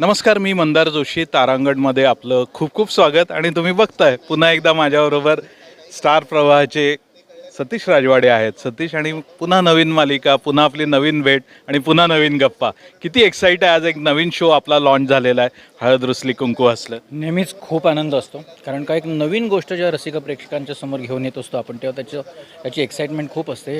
नमस्कार मी मंदार जोशी तारांगणमध्ये आपलं खूप खूप स्वागत आणि तुम्ही बघताय पुन्हा एकदा माझ्याबरोबर स्टार प्रवाहाचे सतीश राजवाडे आहेत. सतीश आणि पुन्हा नवीन मालिका पुन्हा आपली नवीन भेट आणि पुन्हा नवीन गप्पा. किती एक्साइट आहे आज एक नवीन शो आपला लॉन्च झालेला आहे. हळद रुसली कुंकू हसलं. नेहमीच खूप आनंद असतो. कारण का एक नवीन गोष्ट जेव्हा रसिक प्रेक्षकांच्या समोर घेऊन येत असतो आपण तेव्हा त्याचं त्याची एक्साइटमेंट खूप असते.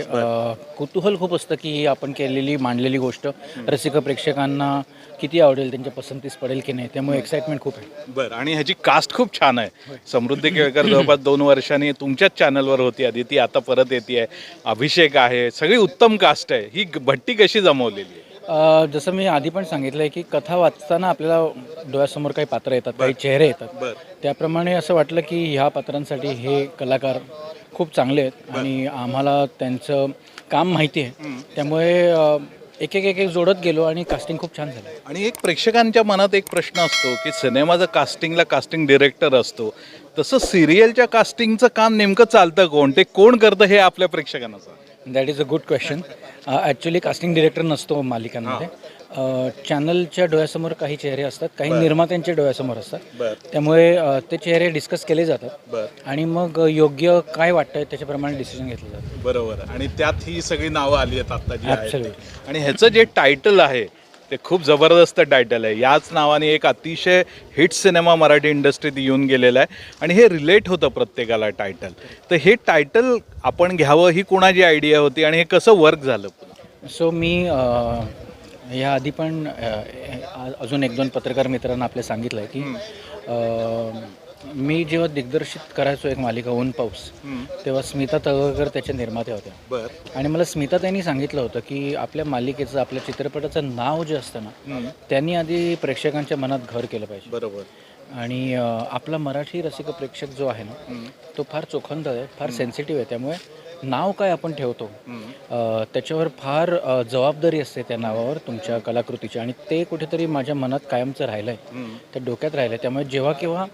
कुतूहल खूप असतं की ही आपण केलेली मांडलेली गोष्ट रसिक प्रेक्षकांना किती आवडेल त्यांच्या पसंतीस पडेल की नाही त्यामुळे एक्साइटमेंट खूप आहे. बरं. आणि ह्याची कास्ट खूप छान आहे. समृद्धी केळकर जवळपास दोन वर्षांनी तुमच्याच चॅनलवर होती आधी ती आता परत येते आहे. अभिषेक आहे. सगळी उत्तम कास्ट आहे. ही भट्टी कशी जमवलेली आहे? अं, जसं मी आधी पण सांगितलं आहे की कथा वाचताना आपल्याला डोळ्यासमोर काही पात्र येतात काही चेहरे येतात. बरं. त्याप्रमाणे असं वाटलं की ह्या पात्रांसाठी हे कलाकार खूप चांगले आहेत. आणि आम्हाला त्यांचं काम माहिती आहे. त्यामुळे अ, एक एक एक एक जोडत गेलो आणि कास्टिंग खूप छान झालं. आणि एक प्रेक्षकांच्या मनात एक प्रश्न असतो की सिनेमाचा कास्टिंगला कास्टिंग डिरेक्टर असतो. तसं सिरियलच्या कास्टिंगचं काम नेमकं चालतं कोण? ते कोण करतं हे आपल्या प्रेक्षकांना. That is a good question actually casting director नसतो मालिकांमध्ये. चॅनलच्या डोळ्यासमोर काही चेहरे असतात. काही निर्मात्यांच्या डोळ्यासमोर असतात. त्यामुळे अ, ते चेहरे डिस्कस केले जातात. आणि मग अ, योग्य काय वाटतंय त्याच्याप्रमाणे डिसिजन घेतलं जातं. बरोबर. आणि त्यात ही सगळी नावं आली आहेत आता. आणि ह्याचं जे टायटल आहे ते खूप जबरदस्त टायटल आहे. याच नावाने एक अतिशय हिट सिनेमा मराठी इंडस्ट्रीत येऊन गेलेला आहे. आणि हे रिलेट होतं प्रत्येकाला टायटल तर हे टायटल आपण घ्यावं ही कुणाची आयडिया होती आणि हे कसं वर्क झालं सो मी या आधी पण अजून एक दोन पत्रकार मित्रांना आपल्या सांगितलं आहे की मी जेव्हा दिग्दर्शित करायचो एक मालिका ऊन पाऊस तेव्हा स्मिता तळवळकर त्याच्या निर्मात्या होत्या. आणि मला स्मिता त्यांनी सांगितलं होतं की आपल्या मालिकेचं आपल्या चित्रपटाचं नाव जे असतं ना त्यांनी आधी प्रेक्षकांच्या मनात घर केलं पाहिजे. बरोबर. आणि आपला मराठी रसिक प्रेक्षक जो आहे ना तो फार चोखंद आहे फार सेन्सिटिव्ह आहे. त्यामुळे नाव काय आपण ठेवतो त्याच्यावर फार जबाबदारी असते त्या नावावर तुमच्या कलाकृतीची. आणि ते कुठेतरी माझ्या मनात कायमचं राहिलं आहे त्या डोक्यात राहिलं आहे त्यामुळे जेव्हा केव्हा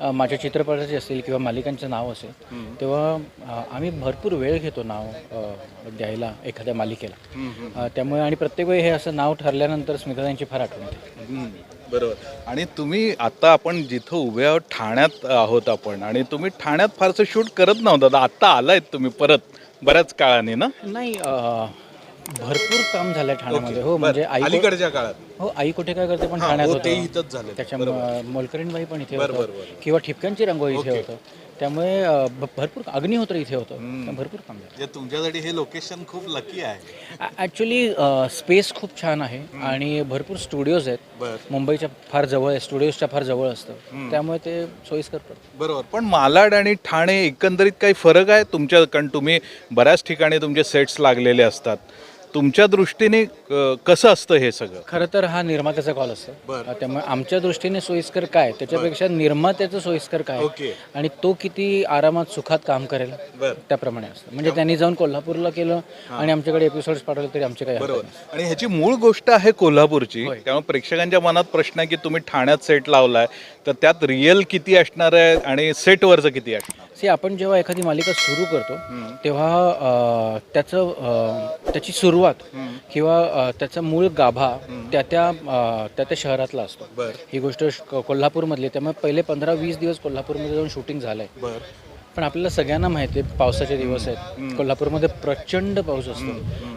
माझ्या चित्रपटाचे असेल किंवा मालिकांचं नाव असेल तेव्हा आम्ही भरपूर वेळ घेतो नाव द्यायला एखाद्या मालिकेला. त्यामुळे आणि प्रत्येक वेळी हे असं नाव ठरल्यानंतर स्मिताताईंची फार आठवण येते. बरोबर. आणि तुम्ही आता आपण जिथं उभे आहोत ठाण्यात आहोत आपण आणि तुम्ही ठाण्यात फारसं शूट करत नव्हतं आता आलायत तुम्ही परत बऱ्याच काळाने ना? नाही भरपूर काम झालंय ठाण्यामध्ये. हो म्हणजे आई अलीकडच्या काळात. हो आई कुठे काय करते पण ठाण्यात हो, ते होतं इथंच झालं त्याच्यामुळे मोलकरीणबाई पण इथे होतं. किंवा ठिपक्यांची रांगोळी इथे होतं. त्यामुळे भरपूर अग्निहोत्र इथे होतं. भरपूर काम झालं. म्हणजे तुमच्यासाठी हे लोकेशन खूप लकी आहे. ॲक्च्युली स्पेस खूप छान आहे. आणि भरपूर स्टुडिओज आहेत. मुंबईच्या फार जवळ आहे. स्टुडिओजच्या फार जवळ असतं. त्यामुळे ते सोयीस्कर पडतं. बरोबर. पण मालाड आणि ठाणे एकंदरीत काही फरक आहे तुमच्या कारण तुम्ही बऱ्याच ठिकाणी तुमचे सेट्स लागलेले असतात. तुमच्या दृष्टीने अ, कसं असतं हे सगळं? खरं तर हा निर्मात्याचा कॉल असतो. बरं. त्यामुळे आमच्या दृष्टीने सोयीस्कर काय त्याच्यापेक्षा निर्मात्याचं सोयीस्कर काय ओके. आणि तो किती आरामात सुखात काम करेल? बर. त्याप्रमाणे असतं. म्हणजे त्यांनी जाऊन कोल्हापूरला केलं आणि आमच्याकडे एपिसोड्स पाठवले तरी आमचे काही हरकत बरोबर. आणि ह्याची मूळ गोष्ट आहे कोल्हापूरची त्यामुळे प्रेक्षकांच्या मनात प्रश्न आहे की तुम्ही ठाण्यात सेट लावलाय तर त्यात रिअल किती असणार आहे आणि सेटवरचं किती असणार सी आपण जेव्हा एखादी मालिका सुरू करतो तेव्हा अं, त्याचं अं, त्याची सुरुवात किंवा अं, त्याचा मूळ गाभा त्या त्या त्या त्या शहरातला असतो. ही गोष्ट कोल्हापूरमधली आहे. त्यामुळे पहिले पंधरा वीस दिवस कोल्हापूरमध्ये जाऊन शूटिंग झालंय. पण आपल्याला सगळ्यांना माहिती आहे पावसाचे दिवस आहेत. कोल्हापूरमध्ये प्रचंड पाऊस असतो.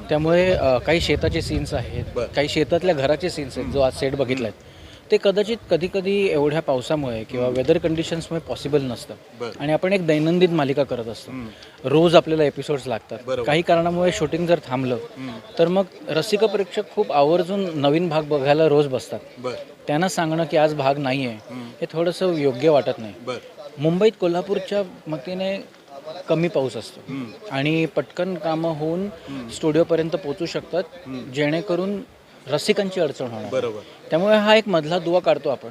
त्यामुळे काही शेताचे सीन्स आहेत काही शेतातल्या घराचे सीन्स आहेत जो आज सेट बघितलाय. ते कदाचित कधी कधी एवढ्या पावसामुळे किंवा वेदर कंडिशन्समुळे पॉसिबल नसतं. आणि आपण एक दैनंदिन मालिका करत असतो. रोज आपल्याला एपिसोड्स लागतात. काही कारणामुळे शूटिंग जर थांबलं तर मग रसिक प्रेक्षक खूप आवर्जून नवीन भाग बघायला रोज बसतात. त्यांना सांगणं की आज भाग नाही आहे हे थोडंसं योग्य वाटत नाही. मुंबईत कोल्हापूरच्या मतीने कमी पाऊस असतो. आणि पटकन कामं होऊन स्टुडिओपर्यंत पोहोचू शकतात. जेणेकरून रसिकांची अडचण होणार. बरोबर. त्यामुळे हा एक मधला दुवा काढतो आपण.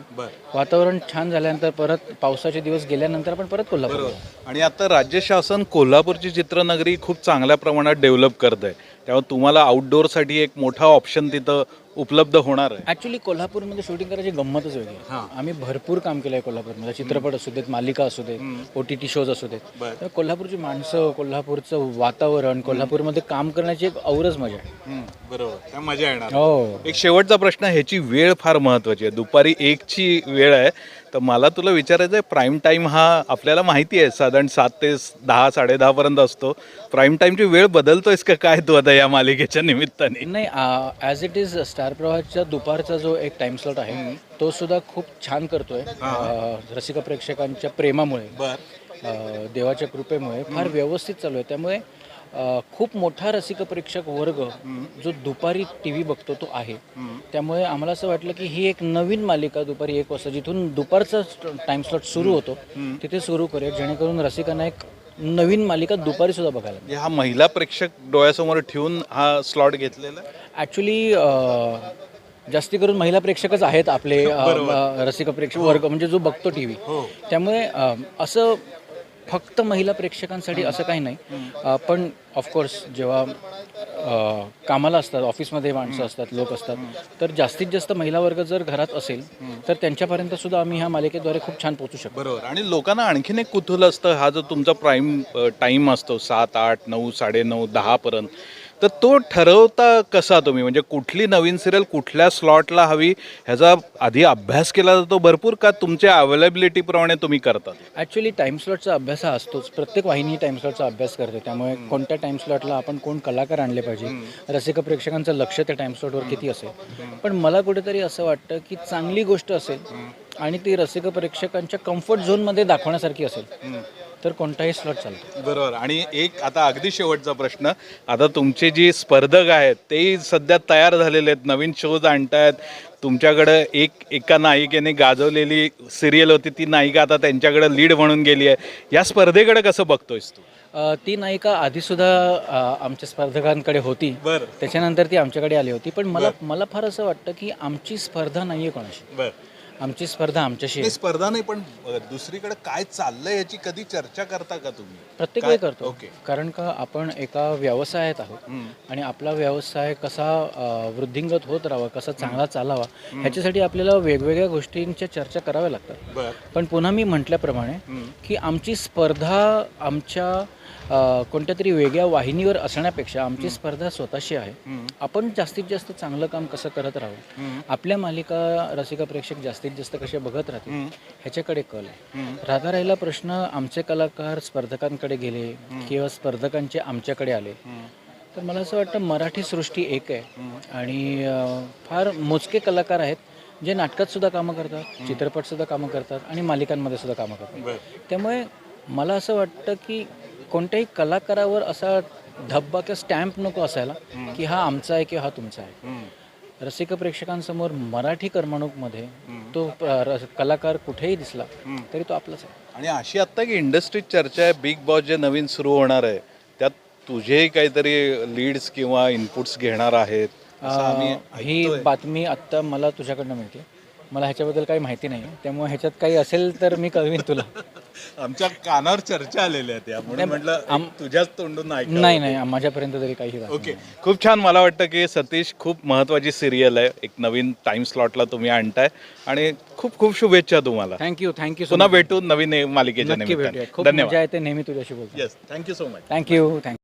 वातावरण छान झाल्यानंतर परत पावसाचे दिवस गेल्यानंतर आपण परत कोल्हापूर बरोबर. आणि आता राज्य शासन कोल्हापूरची चित्रनगरी खूप चांगल्या प्रमाणात डेव्हलप करत आहे त्यामुळे तुम्हाला आउटडोअरसाठी एक मोठा ऑप्शन तिथं उपलब्ध होणार आहे. ॲक्च्युली कोल्हापूरमध्ये शूटिंग करायची गंमतच वेगळी आहे. हां. आम्ही भरपूर काम केलं आहे कोल्हापूरमध्ये. चित्रपट असू देत मालिका असू देत ओ टी टी शोज असू देत. बरं. तर कोल्हापूरची माणसं कोल्हापूरचं वातावरण कोल्हापूरमध्ये काम करण्याची एक औरच मजा आहे. बरोबर. त्या मजा येणार. हो. एक शेवटचा प्रश्न ह्याची वेळ फार महत्वाची आहे. दुपारी एकची वेळ आहे. तर मला तुला विचारायचं आहे प्राईम टाईम हा आपल्याला माहिती आहे साधारण सात ते दहा साडेदहा पर्यंत असतो. प्राईम टाईमची वेळ बदलतोयस का काय तू आता या मालिकेच्या निमित्ताने? नाही ॲज इट इज स्टार प्रवाहाच्या दुपारचा जो एक टाइम स्लॉट आहे तो सुद्धा खूप छान करतोय रसिक प्रेक्षकांच्या प्रेमामुळे देवाच्या कृपेमुळे. फार व्यवस्थित चालू आहे. त्यामुळे खूप मोठा रसिक प्रेक्षक वर्ग जो दुपारी टी व्ही बघतो तो आहे त्यामुळे आम्हाला असं वाटलं की ही एक नवीन मालिका दुपारी एक वाजता जिथून दुपारचा टाइम स्लॉट सुरू होतो तिथे सुरू करूया जेणेकरून रसिकांना एक नवीन मालिका दुपारी सुद्धा बघायला. म्हणजे हा महिला प्रेक्षक डोळ्यासमोर ठेवून हा स्लॉट घेतलेला आहे? ॲक्च्युली जास्ती करून महिला प्रेक्षकच आहेत आपले रसिक प्रेक्षक वर्ग म्हणजे जो बघतो टी व्ही त्यामुळे अ, असं फक्त महिला प्रेक्षकांसाठी असं काही नाही. पण ऑफकोर्स जेव्हा कामाला असतात ऑफिसमध्ये माणसं असतात लोक असतात तर जास्तीत जास्त महिला वर्ग जर घरात असेल तर त्यांच्यापर्यंत सुद्धा आम्ही ह्या मालिकेद्वारे खूप छान पोहोचू शकतो. बरोबर. आणि लोकांना आणखीन एक कुतूहल असतं हा जो तुमचा प्राईम टाईम असतो सात आठ नऊ साडेनऊ नऊ दहापर्यंत तर तो ठरवता कसा तुम्ही? म्हणजे कुठली नवीन सिरियल कुठल्या स्लॉटला हवी? ह्याचा आधी अभ्यास केला जातो भरपूर का तुमच्या अवेलेबिलिटीप्रमाणे तुम्ही करतात ॲक्च्युली टाइम स्लॉटचा अभ्यास हा असतोच. प्रत्येक वाहिनी टाइम स्लॉटचा अभ्यास करते. त्यामुळे कोणत्या टाइम स्लॉटला आपण कोण कलाकार आणले पाहिजे? रसिक प्रेक्षकांचं लक्ष त्या टाइम स्लॉटवर किती असेल? पण मला कुठेतरी असं वाटतं की चांगली गोष्ट असेल आणि ती रसिक प्रेक्षकांच्या कम्फर्ट झोनमध्ये दाखवण्यासारखी असेल. तर कोणताही स्लॉट चालतो. बरोबर. आणि एक आता अगदी शेवटचा प्रश्न. आता तुमचे जी स्पर्धक आहेत तेही सध्या तयार झालेले आहेत नवीन शोज आणतायत. तुमच्याकडं एक एका नायिकेने गाजवलेली सिरियल होती ती नायिका आता त्यांच्याकडे लीड म्हणून गेली आहे. या स्पर्धेकडे कसं बघतोयस तू? अ, ती नायिका आधीसुद्धा अ, आमच्या स्पर्धकांकडे होती. बर. त्याच्यानंतर ती आमच्याकडे आली होती. पण मला मला फार असं वाटतं की आमची स्पर्धा नाही आहे कोणाशी. बर. आमची स्पर्धा आमच्याशी आहे. नाही स्पर्धा नाही पण अ, दुसरीकडे काय चाललंय याची कधी चर्चा करता का तुम्ही? प्रत्येक काय- वेळी करतो. ओके. कारण का आपण एका व्यवसायात आहोत आणि आपला व्यवसाय कसा अ, वृद्धिंगत होत राहावा कसा चांगला चालावा ह्याच्यासाठी आपल्याला वेगवेगळ्या गोष्टींच्या चर्चा कराव्या लागतात. बर. पण पुन्हा मी म्हटल्याप्रमाणे की आमची स्पर्धा आमच्या अ, कोणत्या तरी वेगळ्या वाहिनीवर असण्यापेक्षा आमची स्पर्धा स्वतःशी आहे. आपण जास्तीत जास्त चांगलं काम कसं करत राहू? आपल्या मालिका रसिका प्रेक्षक जास्तीत जास्त कसे बघत राहतील. ह्याच्याकडे कल आहे. राधा राहिला प्रश्न आमचे कलाकार स्पर्धकांकडे गेले किंवा स्पर्धकांचे आमच्याकडे आले. तर मला असं वाटतं मराठी सृष्टी एक आहे. आणि फार मोजके कलाकार आहेत जे नाटकात सुद्धा कामं करतात चित्रपट सुद्धा कामं करतात आणि मालिकांमध्ये सुद्धा कामं करतात. त्यामुळे मला असं वाटतं की कोणत्याही कलाकारावर असा धब्बा किंवा स्टॅम्प नको असायला की हा आमचा आहे किंवा हा तुमचा आहे. रसिक प्रेक्षकांसमोर मराठी करमणूकमध्ये तो रस- कलाकार कुठेही दिसला तरी तो आपलाच आहे. आणि अशी आत्ता की इंडस्ट्रीत चर्चा आहे बिग बॉस जे नवीन सुरू होणार आहे त्यात तुझेही काहीतरी लीड्स किंवा इनपुट्स घेणार आहेत असं आम्ही अ, ही बातमी आत्ता मला तुझ्याकडनं मिळते. मला ह्याच्याबद्दल काही माहिती नाही. त्यामुळे ह्याच्यात काही असेल तर मी कळवीन तुला. आमच्या कानावर चर्चा आलेल्या त्या म्हणून म्हटलं तुझ्याच तोंडून नाही नाही माझ्यापर्यंत तरी काही ओके. खूप छान मला वाटतं की सतीश खूप महत्वाची सिरियल आहे. एक नवीन टाइम स्लॉटला तुम्ही आणताय. आणि खूप खूप शुभेच्छा तुम्हाला. थँक्यू थँक्यू पुन्हा भेटू नवीन मालिकेच्या धन्यवाद. नेहमी तुझ्याशी बोलतो yes thank you so much thank you thank you